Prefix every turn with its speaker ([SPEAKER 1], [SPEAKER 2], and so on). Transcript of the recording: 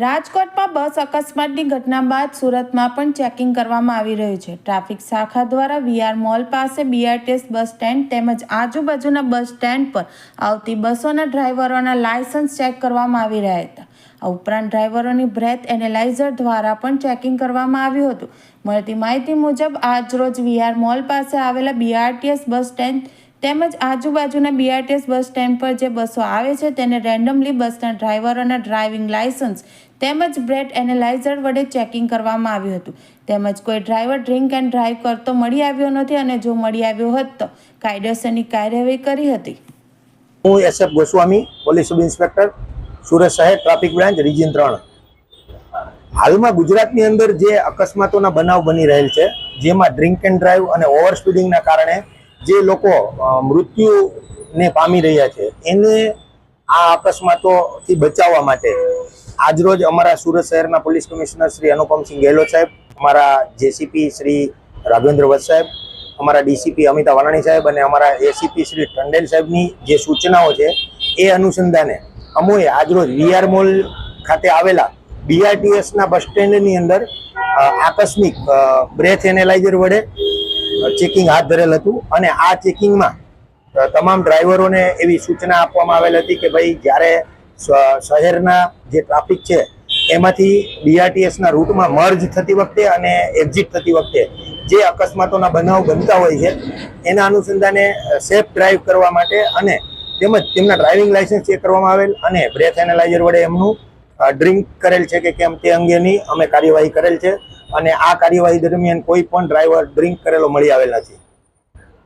[SPEAKER 1] રાજકોટમાં બસ અકસ્માતની ઘટના બાદ સુરતમાં પણ ચેકિંગ કરવામાં આવી રહ્યું છે. ટ્રાફિક શાખા દ્વારા વીઆર મોલ પાસે બીઆરટીએસ બસ સ્ટેન્ડ તેમજ આજુબાજુના બસ સ્ટેન્ડ પર આવતી બસોના ડ્રાઈવરોના લાયસન્સ ચેક કરવામાં આવી રહ્યા હતા. આ ઉપરાંત ડ્રાઈવરોની બ્રેથ એનાલાઇઝર દ્વારા પણ ચેકિંગ કરવામાં આવ્યું હતું. મળતી માહિતી મુજબ, આજરોજ વીઆર મોલ પાસે આવેલા બીઆરટીએસ બસ સ્ટેન્ડ તેમજ આજુબાજુના બીઆરટીએસ બસ સ્ટેન્ડ પર જે બસો આવે છે, તેને રેન્ડમલી બસના ડ્રાઈવરોના ડ્રાઇવિંગ લાયસન્સ તેમજ બ્રેડ એનાલાઇઝર વડે ચેકિંગ કરવામાં આવ્યું હતું. તેમજ કોઈ ડ્રાઈવર ડ્રિંક એન્ડ ડ્રાઈવ કરતો મળી આવ્યો નથી અને જો મળી આવ્યો હોત તો કાયદેસરની કાર્યવાહી કરી હતી.
[SPEAKER 2] હું SF Goswami, police sub inspector, Surat શહેર ટ્રાફિક બ્રાન્ચ રિજિયન ત્રણ. હાલમાં ગુજરાતની અંદર જે અકસ્માતોના બનાવ બની રહેલ છે, જેમાં ડ્રિંક એન્ડ ડ્રાઈવ અને ઓવર સ્પીડિંગના કારણે જે લોકો મૃત્યુને પામી રહ્યા છે, એને આ અકસ્માતોથી બચાવવા માટે આજરોજ અમારા સુરત શહેરના પોલીસ કમિશનર શ્રી અનુપમસિંહ ગેહલોત સાહેબ, અમારા જેસીપી શ્રી રાઘવેન્દ્ર વત્સ સાહેબ, અમારા ડીસીપી અમિતા વાલાણી સાહેબ અને અમારા એસીપી શ્રી ટંડેલ સાહેબની જે સૂચનાઓ છે, એ અનુસંધાને અમોએ આજરોજ વીઆર મોલ ખાતે આવેલા બીઆરટીએસના બસ સ્ટેન્ડની અંદર આકસ્મિક બ્રેથ એનેલાઇઝર વડે ચેકિંગ હાથ ધરેલ હતું અને આ ચેકિંગમાં તમામ ડ્રાઈવરોને એવી સૂચના આપવામાં આવેલ હતી કે ભાઈ જ્યારે શહેરના જે ટ્રાફિક છે, એમાંથી બીઆરટીએસના રૂટમાં મર્જ થતી વખતે અને એક્ઝિટ થતી વખતે જે અકસ્માતોના બનાવ બનતા હોય છે, એના અનુસંધાને સેફ ડ્રાઈવ કરવા માટે અને તેમજ તેમના ડ્રાઇવિંગ લાયસન્સ ચેક કરવામાં આવેલ અને બ્રેથ એનાલાઇઝર વડે એમનું ડ્રિંક કરેલ છે કે કેમ તે અંગેની અમે કાર્યવાહી કરેલ છે. અને આ કાર્યવાહી દરમિયાન કોઈ પણ ડ્રાઈવર ડ્રિંક કરેલો મળી આવેલ નથી.